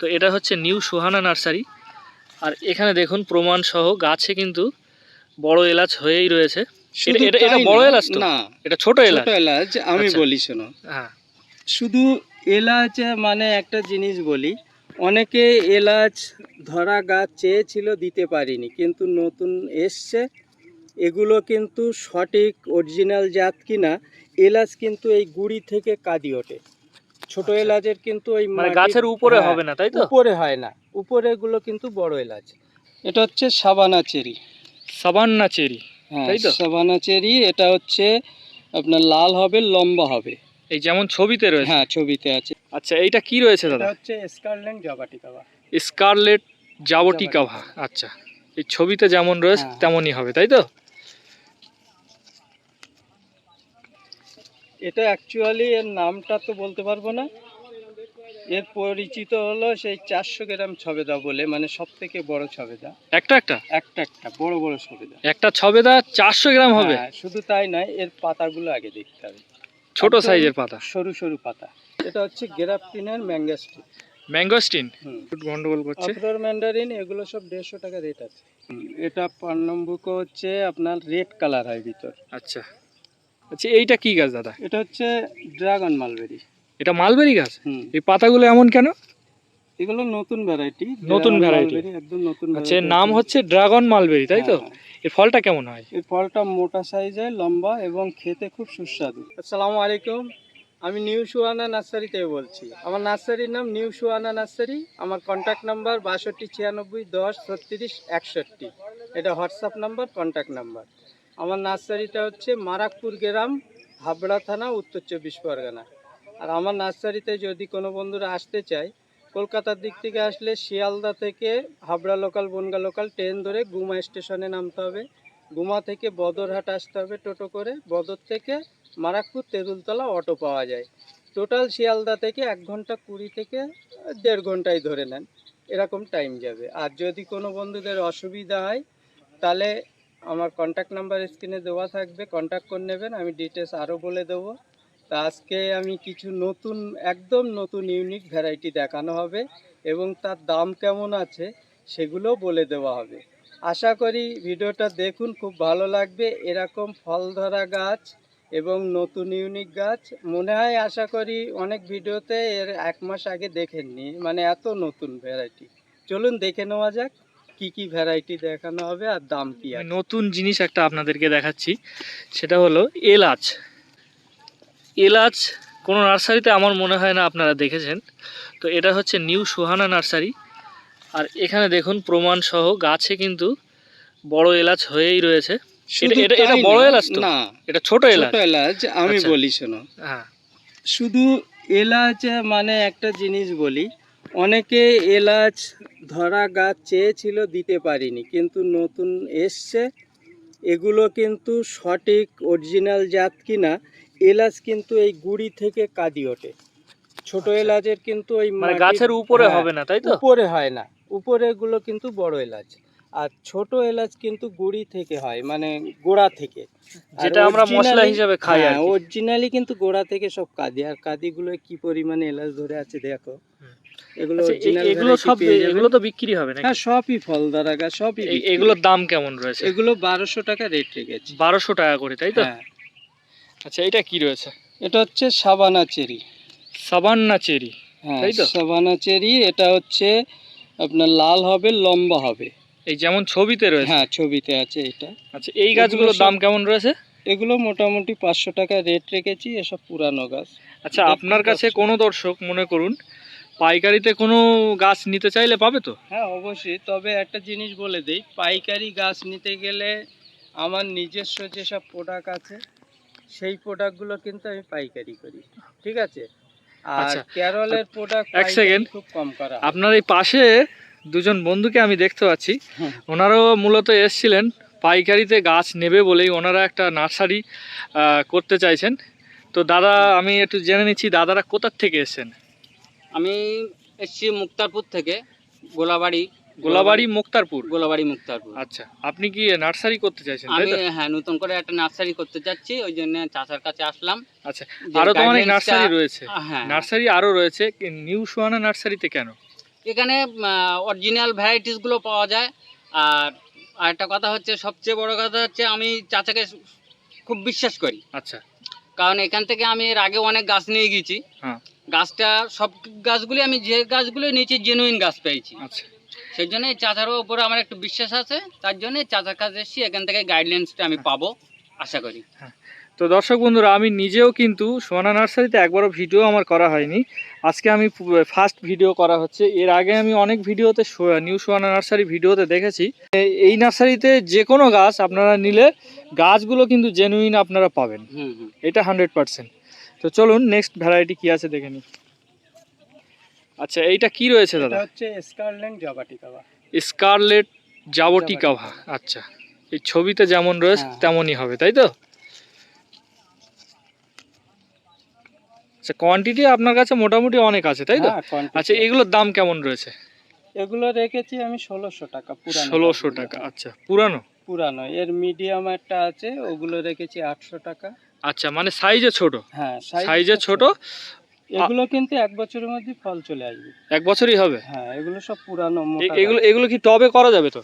তো এটা হচ্ছে নিউ সুহানা নার্সারি। আর এখানে দেখুন প্রমাণ সহ গাছে কিন্তু বড় এলাচ হয়েই রয়েছে। এটা এটা বড় এলাচ না। এটা ছোট এলাচ ছোট এলাচ? আমি আচ্ছা। বলি শোনো। হ্যাঁ। শুধু এলাচ মানে একটা জিনিস বলি অনেকে এলাচ ধরা গাছ চেয়েছিল দিতে পারিনি কিন্তু নতুন এসছে। এগুলো কিন্তু সঠিক অরিজিনাল জাত কিনা এলাচ কিন্তু এই গুড়ি থেকে কাদি ওঠে। ছোট আচ্ছা। এলাচের কিন্তু ওই মানে গাছের উপরে হ্যাঁ, হবে না তাই তো? উপরে হয় না। উপরে গুলো কিন্তু বড় এলাচ। এটা হচ্ছে সাবানা চেরি। সাবান্না চেরি হ্যাঁ তাই তো? সাবানা চেরি এটা হচ্ছে আপনার লাল হবে লম্বা হবে। এই যেমন ছবিতে রয়েছে? হ্যাঁ ছবিতে আছে। আচ্ছা এইটা কি রয়েছে এটা দাদা হচ্ছে স্কারল্যান্ড জবাটিকাবা স্কারলেট জাবটিকাভা আচ্ছা। এই ছবিতে যেমন রয়েছে হ্যাঁ। তেমনই হবে তাই তো? এটা অ্যাকচুয়ালি এর নামটা তো বলতে পারব না। এর পরিচিত হলো সেই চারশো গ্রাম ছবেদা বলে মানে সব থেকে বড় ছবেদা। একটা একটা? একটা একটা বড় বড় ছবেদা। একটা ছবেদা চারশো গ্রাম হবে? হ্যাঁ, শুধু তাই নয় এর পাতাগুলো আগে দেখতে হবে। ছোট সাইজের পাতা? সরু সরু পাতা। এটা হচ্ছে গেরাপটিনের ম্যাঙ্গাস্টিন? ম্যাঙ্গোস্টিন গন্ডগোল করছে। আফরোর ম্যান্ডারিন এগুলো সব দেড়শো টাকা রেট আছে। এটা পান্নম্বুকো হচ্ছে আপনার রেড কালার হয় ভিতর। আচ্ছা। আচ্ছা এইটা কি গাছ দাদা? এটা হচ্ছে ড্রাগন মালবেরি। এটা মালবেরি গাছ? হুম। এই পাতাগুলো এমন কেন? এগুলো নতুন ভ্যারাইটি নতুন ভ্যারাইটি একদম নতুন আচ্ছা নাম হচ্ছে ড্রাগন মালবেরি তাই তো? হ্যাঁ, এর ফলটা কেমন হয়? এর ফলটা মোটা সাইজে লম্বা এবং খেতে খুব সুস্বাদু। আসসালামু আলাইকুম। আমি নিউ সুয়ানা নার্সারি থেকে বলছি। আমার নার্সারির নাম নিউ সুয়ানা নার্সারি। আমার কন্ট্যাক্ট নাম্বার বাষট্টি ছিয়ানব্বই দশ ছত্রিশ একষট্টি। এটা হোয়াটসঅ্যাপ নাম্বার কন্ট্যাক্ট নাম্বার আমার নার্সারিটা হচ্ছে মারাকপুর গ্রাম, হাবড়া থানা, উত্তর চব্বিশ পরগনা। আর আমার নার্সারিতে যদি কোনো বন্ধুরা আসতে চায়, কলকাতার দিক থেকে আসলে শিয়ালদা থেকে Habra local Bongaon local train ধরে গুমা স্টেশনে নামতে হবে। গুমা থেকে বদরহাট আসতে হবে টোটো করে। বদর থেকে মারাকপুর তেঁতুলতলা অটো পাওয়া যায়। টোটাল শিয়ালদা থেকে এক ঘণ্টা কুড়ি থেকে দেড় ঘন্টায় ধরে নেন। এরকম টাইম যাবে। আর যদি কোনো বন্ধুদের অসুবিধা হয়, তাহলে আমার কন্ট্যাক্ট নাম্বার স্ক্রিনে দেওয়া থাকবে কন্ট্যাক্ট করে নেবেন, আমি ডিটেলস আরও বলে দেবো। তা আজকে আমি কিছু নতুন, একদম নতুন ইউনিক ভ্যারাইটি দেখানো হবে এবং তার দাম কেমন আছে সেগুলোও বলে দেওয়া হবে। আশা করি ভিডিওটা দেখুন, খুব ভালো লাগবে। এরকম ফল ধরা গাছ এবং নতুন ইউনিক গাছ, মনে হয় আশা করি অনেক ভিডিওতে এর এক মাস আগে দেখেননি মানে এত নতুন ভ্যারাইটি চলুন দেখে নেওয়া যাক। কি কি ভ্যারাইটি দেখানো হবে আর দাম কি নতুন জিনিস একটা আপনাদেরকে দেখাচ্ছি সেটা হলো এলাচ। এলাচ কোনো নার্সারিতে আমার মনে হয় না আপনারা দেখেছেন তো এটা হচ্ছে নিউ সুহানা নার্সারি। আর এখানে দেখুন প্রমাণ সহ গাছে কিন্তু বড় এলাচ হয়েই রয়েছে। এটা- এটা বড় এলাচ তো? না। এটা ছোট এলাচ? ছোট এলাচ আমি আচ্ছা। বলি শোনো। হ্যাঁ। শুধু এলাচ মানে একটা জিনিস বলি অনেকে এলাচ ধরা গাছ চেয়েছিল দিতে পারিনি কিন্তু নতুন এসছে। এগুলো কিন্তু সঠিক অরিজিনাল জাত কিনা এলাচ কিন্তু এই গুড়ি থেকে কাঁদি ওঠে। ছোট আচ্ছা। এলাচের কিন্তু ওই মানে গাছের উপরে হ্যাঁ, হবে না তাই তো? উপরে হয় না। উপরে গুলো কিন্তু বড় এলাচ। আর ছোট এলাচ কিন্তু গুড়ি থেকে হয় মানে গোড়া থেকে। যেটা আমরা মশলা হিসাবে খাই আর হ্যাঁ কি। অরিজিনালি কিন্তু গোড়া থেকে সব কাঁদি আর কাদিগুলো কি পরিমাণে এলাচ ধরে আছে দেখো। এগুলো আচ্ছা, এগুলো সব এগুলো তো বিক্রি হবে নাকি? হ্যাঁ সবই ফল দ্বারা গাছ সবই এগুলোর দাম কেমন রয়েছে? এগুলো বারোশো টাকা রেট রেখেছি। বারোশো টাকা করে তাই তো? হ্যাঁ। আচ্ছা এটা কি রয়েছে? এটা হচ্ছে সাবানা চেরি। সাবান্না চেরি হ্যাঁ তাই তো? সাবানা চেরি এটা হচ্ছে আপনার লাল হবে লম্বা হবে। এই যেমন ছবিতে রয়েছে? হ্যাঁ ছবিতে আছে এটা। আচ্ছা এই গাছগুলোর দাম কেমন রয়েছে? এগুলো মোটামুটি পাঁচশো টাকা রেট রেখেছি এসব পুরানো গাছ। আচ্ছা আপনার কাছে। কোনো দর্শক মনে করুন পাইকারিতে কোনো গাছ নিতে চাইলে পাবে তো? হ্যাঁ অবশ্যই। তবে একটা জিনিস বলে দিই পাইকারি গাছ নিতে গেলে আমার নিজস্ব যেসব প্রোডাক্ট আছে সেই প্রোডাক্টগুলো কিন্তু আমি পাইকারি করি। ঠিক আছে? আর আচ্ছা। ক্যারলের প্রোডাক্ট এক second। খুব কম করা আপনার এই পাশে দুজন বন্ধুকে আমি দেখতে পাচ্ছি। ওনারাও মূলত এসছিলেন পাইকারিতে গাছ নেবে বলেই ওনারা একটা নার্সারি করতে চাইছেন। তো দাদা আমি একটু জেনে নিচ্ছি দাদারা কোথার থেকে এসেছেন? আমি এসছি মুক্তারপুর থেকে গোলাবাড়ি। গোলাবাড়ি মুক্তারপুর? গোলাবাড়ি মুক্তারপুর। আচ্ছা আপনি কি নার্সারি করতে চাইছেন আমি হ্যাঁ নতুন করে একটা নার্সারি করতে চাচ্ছি ওই জন্য চাচার কাছে আসলাম। আচ্ছা আরও তো অনেক নার্সারি রয়েছে। হ্যাঁ। নার্সারি আরও রয়েছে নিউ সোয়ানা নার্সারিতে কেন? এখানে অরিজিনাল ভ্যারাইটিসগুলো পাওয়া যায়। আর আরেকটা কথা হচ্ছে সবচেয়ে বড় কথা হচ্ছে আমি চাচাকে খুব বিশ্বাস করি। আচ্ছা। কারণ এখান থেকে আমি এর আগে অনেক গাছ নিয়ে গেছি হ্যাঁ। গাছটা সব গাছগুলি আমি যে গাছগুলো নিয়েছি জেনুইন গাছ পেয়েছি। আচ্ছা। সেই জন্য এই চাচার উপরে আমার একটু বিশ্বাস আছে তার জন্য চাচার কাছে এসেছি এখান থেকে গাইডলাইন্সটা আমি পাবো আশা করি। তো দর্শক বন্ধুরা আমি নিজেও কিন্তু সোনা নার্সারিতে একবারও ভিডিও আমার করা হয়নি। আজকে আমি ফার্স্ট ভিডিও করা হচ্ছে। এর আগে আমি অনেক ভিডিওতে নিউ সোয়ানা নার্সারি ভিডিওতে দেখেছি। এই নার্সারিতে যে কোনো গাছ আপনারা নিলে গাছগুলো কিন্তু জেনুইন আপনারা পাবেন। এটা হান্ড্রেড পার্সেন্ট তো চলুন নেক্সট ভ্যারাইটি কি আছে দেখে নিই। আচ্ছা এইটা কি রয়েছে দাদা? হচ্ছে স্কারল্যান্ড জাবাটিকাবা স্কারলেট জাবটিকাভা আচ্ছা। এই ছবিতে যেমন রয়েছে হ্যাঁ। তেমনই হবে তাই তো? আচ্ছা কোয়ান্টিটি আপনার কাছে মোটামুটি অনেক আছে তাই তো? হ্যাঁ, আচ্ছা এগুলোর দাম কেমন রয়েছে? এগুলো রেখেছি আমি ষোলোশো টাকা পুরানো। ষোলোশো। টাকা আচ্ছা পুরানো? পুরানো এর মিডিয়াম একটা আছে ওগুলো রেখেছি আটশো টাকা। আচ্ছা মানে সাইজে ছোট? হ্যাঁ সাইজে ছোট? এগুলো কিন্তু এক বছরের মধ্যে ফল চলে আসবে। এক বছরই হবে? হ্যাঁ এগুলো সব পুরানো মোটা এগুলো এগুলো কি টবে করা যাবে তো?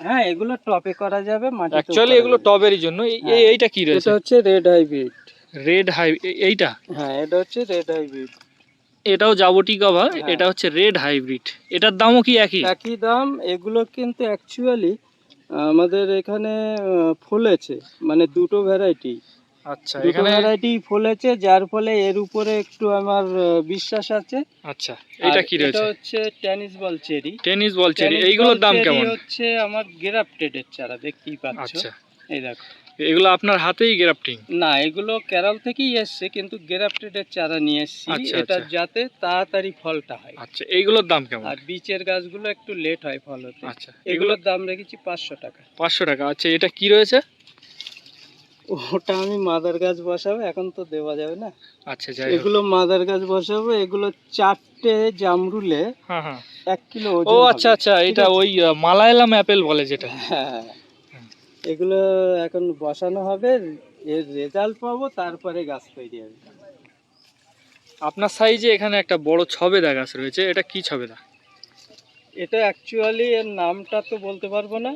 হ্যাঁ এগুলো টপে করা যাবে মাটিতে অ্যাকচুয়ালি এগুলো টবেরই জন্য। এই- হ্যাঁ। এইটা কি রয়েছে? এটা হচ্ছে রেড হাইব্রিড রেড হাই এইটা? হ্যাঁ এটা হচ্ছে রেড হাইব্রিড এটাও জাবটিকাভা হ্যাঁ। এটা হচ্ছে রেড হাইব্রিড এটার দামও কি একই? একই দাম এগুলো কিন্তু অ্যাকচুয়ালি আমাদের এখানে ফুলেছে মানে দুটো ভ্যারাইটি আচ্ছা এখানে ভ্যারাইটি ফলেছে যার ফলে এর উপরে একটু আমার বিশ্বাস আছে। আচ্ছা এটা কি এটা হচ্ছে tennis ball cherry tennis ball cherry এইগুলোর দাম কেমন? হচ্ছে আমার গ্রাফটেড এর চারা দেখতেই পাচ্ছ? আচ্ছা। এই দেখো। এগুলো আপনার হাতেই গ্রাফটিং না এগুলো কেরল থেকেই এসছে কিন্তু গ্রাফটেড এর চারা নিয়ে এসেছি। আচ্ছা, এটা আচ্ছা। যাতে তাড়াতাড়ি ফলটা হয়। আচ্ছা এইগুলোর দাম কেমন? আর বিচের গাছগুলো একটু লেট হয় ফল হতে। আচ্ছা এগুলোর দাম রেখেছি পাঁচশো টাকা। পাঁচশো টাকা আচ্ছা এটা কি রয়েছে? ওটা আমি মাদার গাছ বসাবো এখন তো দেওয়া যাবে না। আচ্ছা যাই এগুলো মাদার গাছ বসাবো এগুলো চারটে জামরুলে হ্যাঁ হ্যাঁ। এক কিলো ও আচ্ছা আচ্ছা এটা ওই মালায়ালাম অ্যাপেল বলে যেটা। হ্যাঁ এগুলো এখন বসানো হবে এর রেজাল্ট পাবো তারপরে গাছ তৈরি হবে। আপনার সাইজে এখানে একটা বড় ছবেদা গাছ রয়েছে এটা কি ছবেদা? এটা অ্যাকচুয়ালি এর নামটা তো বলতে পারব না।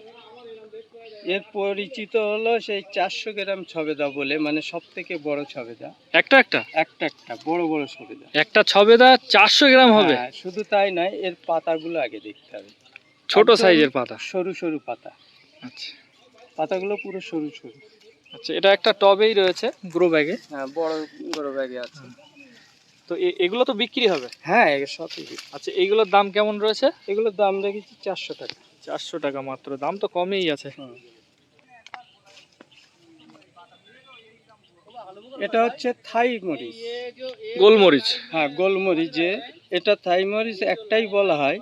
এর পরিচিত হলো সেই চারশো গ্রাম ছবেদা বলে মানে সব থেকে বড় ছবেদা। একটা একটা? একটা একটা বড় বড় ছবেদা। একটা ছবেদা চারশো গ্রাম হবে? হ্যাঁ, শুধু তাই নয় এর পাতাগুলো আগে দেখতে হবে। ছোট সাইজের পাতা? সরু সরু পাতা। আচ্ছা। পাতাগুলো পুরো সরু সরু। আচ্ছা এটা একটা টবেই রয়েছে গ্রো ব্যাগে? হ্যাঁ বড় বড় ব্যাগে আছে। তো এ- এগুলো তো বিক্রি হবে? হ্যাঁ সবই। আচ্ছা এগুলোর দাম কেমন রয়েছে? এগুলোর দাম রেখেছি চারশো টাকা। চারশো টাকা মাত্র দাম তো কমেই আছে। এটা হচ্ছে থাই মরিচ। গোলমরিচ। হ্যাঁ গোলমরিচ যে এটা থাই মরিচ একটাই বলা হয়।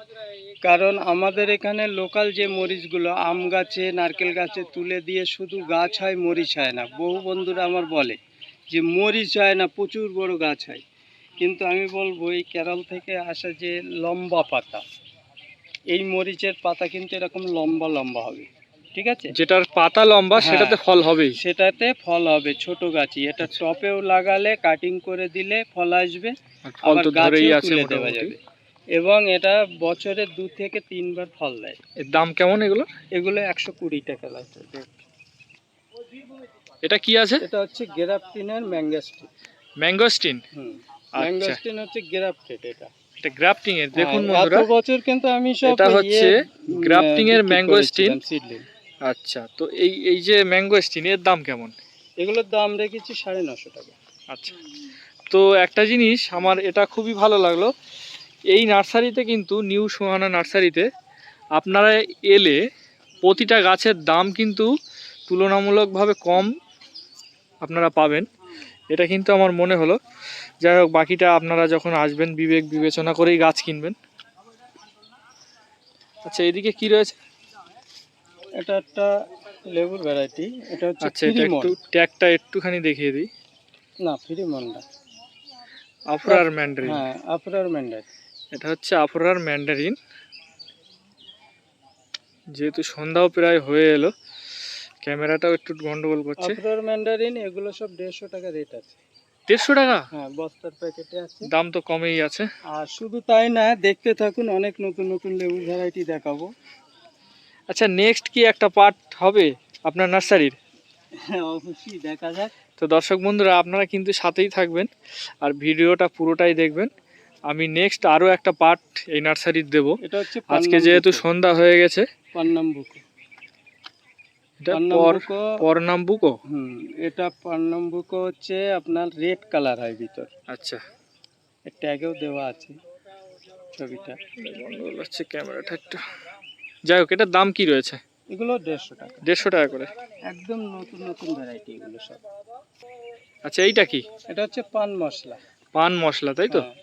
কারণ আমাদের এখানে লোকাল যে মরিচগুলো আম গাছে নারকেল গাছে তুলে দিয়ে শুধু গাছ হয় মরিচ হয় না। বহু বন্ধুরা আমার বলে যে মরিচ হয় না প্রচুর বড় গাছ হয়। কিন্তু আমি বলব এই কেরল থেকে আসা যে লম্বা পাতা এই মরিচের পাতা কিন্তু এরকম লম্বা লম্বা হবে। ঠিক আছে? যেটার পাতা লম্বা হ্যাঁ। সেটাতে ফল হবেই। সেটাতে ফল হবে ছোট গাছই। এটা টপেও লাগালে কাটিং করে দিলে ফল আসবে। ফল তো ধরেই আছে মোটামুটি। এবং এটা বছরে দু থেকে তিনবার ফল দেয়। এর দাম কেমন এগুলো এগুলো একশো কুড়ি টাকা লাগে এটা কি আছে? এটা হচ্ছে গ্রাফটিনের ম্যাঙ্গাস্টিন। ম্যাঙ্গোস্টিন? আচ্ছা। ম্যাঙ্গাস্টিন হচ্ছে গ্রাফটেড এটা। এটা গ্রাফটিং এর দেখুন হ্যাঁ, বন্ধুরা বছর কিন্তু আমি সব এটা হচ্ছে গ্রাফটিং এর mangosteen। আচ্ছা তো এই এই যে ম্যাঙ্গোস্টিন এর দাম কেমন? এগুলোর দাম রেখেছি সাড়ে নশো টাকা। আচ্ছা তো একটা জিনিস আমার এটা খুবই ভালো লাগল এই নার্সারিতে কিন্তু নিউ সোহানা নার্সারিতে আপনারা এলে প্রতিটা গাছের দাম কিন্তু তুলনামূলকভাবে কম আপনারা পাবেন। এটা কিন্তু আমার মনে হলো। যাই হোক বাকিটা আপনারা যখন আসবেন বিবেক বিবেচনা করেই গাছ কিনবেন। আচ্ছা এদিকে কি রয়েছে? এটা একটা লেবুর ভ্যারাইটি এটা হচ্ছে আচ্ছা এটা একটু ট্যাগটা একটুখানি দেখিয়ে দিই। না ফ্রিমনটা আফরার ম্যান্ডারিন হ্যাঁ আফরার ম্যান্ডার এটা হচ্ছে আফরার ম্যান্ডারিন যেহেতু সন্ধ্যাও প্রায় হয়ে এলো ক্যামেরাটাও একটু গন্ডগোল করছে। আফরার ম্যান্ডারিন এগুলো সব দেড়শো টাকা রেট আছে। দেড়শো টাকা? হ্যাঁ বস্তার প্যাকেটে আছে। দাম তো কমেই আছে। আর শুধু তাই না দেখতে থাকুন অনেক নতুন নতুন লেবু ভ্যারাইটি দেখাবো। আচ্ছা নেক্সট কি একটা পার্ট হবে আপনার নার্সারির হ্যাঁ অবশ্যই দেখা যাক। তো দর্শক বন্ধুরা আপনারা কিন্তু সাথেই থাকবেন আর ভিডিওটা পুরোটাই দেখবেন। আমি নেক্সট আরও একটা পার্ট এই নার্সারির দেব। এটা হচ্ছে আজকে যেহেতু সন্ধ্যা হয়ে গেছে পান্নাম্বুকো এটা পরনাম্বুকো হুম এটা পান্নাম্বুকো হচ্ছে আপনার রেড কালার হয় ভিতর। আচ্ছা। ট্যাগেও দেওয়া আছে ছবিটা। হচ্ছে ক্যামেরাটা একটু। যাই হোক এটার দাম কি রয়েছে? এগুলো দেড়শো টাকা। দেড়শো টাকা করে। একদম নতুন নতুন ভ্যারাইটি এগুলো সব। আচ্ছা এইটা কি? এটা হচ্ছে পান মশলা। পান মশলা তাই তো? হ্যাঁ।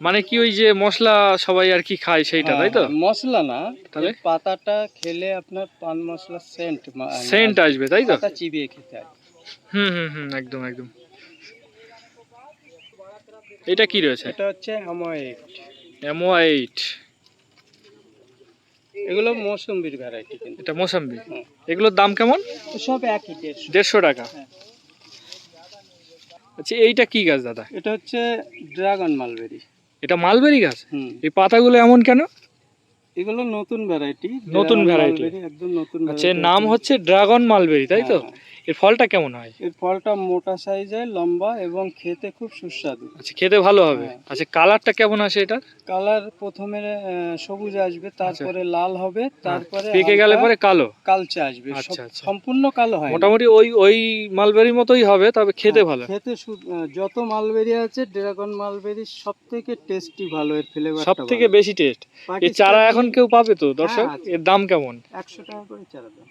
মানে কি ওই যে মশলা সবাই আর কি খায় সেইটা তাই তো? হ্যাঁ, মশলা না তাহলে? পাতাটা খেলে আপনার পান মশলা সেন্ট সেন্ট আসবে তাই তো? পাতা চিবিয়ে খেতে হুম হুম হুম একদম একদম। এটা কি রয়েছে? এটা হচ্ছে অ্যামোয়েট এইট এগুলো মৌসুম্বির ভ্যারাইটি কিন্তু। এটা মোসাম্বি। এগুলোর দাম কেমন? সব একই দেড়শো। দেড়শো টাকা। হ্যাঁ। আচ্ছা এইটা কি গাছ দাদা? এটা হচ্ছে ড্রাগন মালবেরি। এটা মালবেরি গাছ? এই পাতাগুলো এমন কেন? এগুলো নতুন ভ্যারাইটি নতুন ভ্যারাইটি একদম নতুন আচ্ছা নাম হচ্ছে ড্রাগন মালবেরি তাই তো? হ্যাঁ। এর ফলটা কেমন হয়? এর ফলটা মোটা সাইজের লম্বা এবং খেতে খুব সুস্বাদু। আচ্ছা খেতে ভালো হবে। হ্যাঁ। আচ্ছা কালারটা কেমন আসে এটা কালার প্রথমে সবুজ আসবে তারপরে লাল হবে তারপরে আচ্ছা। পেকে গেলে পরে কালো। কালচে আসবে। আচ্ছা, আচ্ছা। সম্পূর্ণ কালো হয়। মোটামুটি ওই ওই মালবেরির মতোই হবে তবে খেতে হ্যাঁ, ভালো। খেতে যত মালবেরি আছে ড্রাগন মালবেরি সব থেকে টেস্টি ভালো এর ফ্লেভার সব থেকে বেশি টেস্ট এই চারা এখন কেউ পাবে তো দর্শক? হ্যাঁ, এর দাম কেমন? একশো টাকা করে চারা দাম।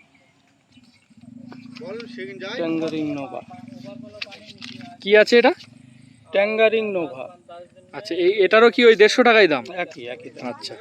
ট্যাঙ্গারিং নোভা কি আছে এটা? ট্যাঙ্গারিং নোভা আচ্ছা এই এটারও কি ওই দেড়শো টাকাই দাম? একই একই আচ্ছা।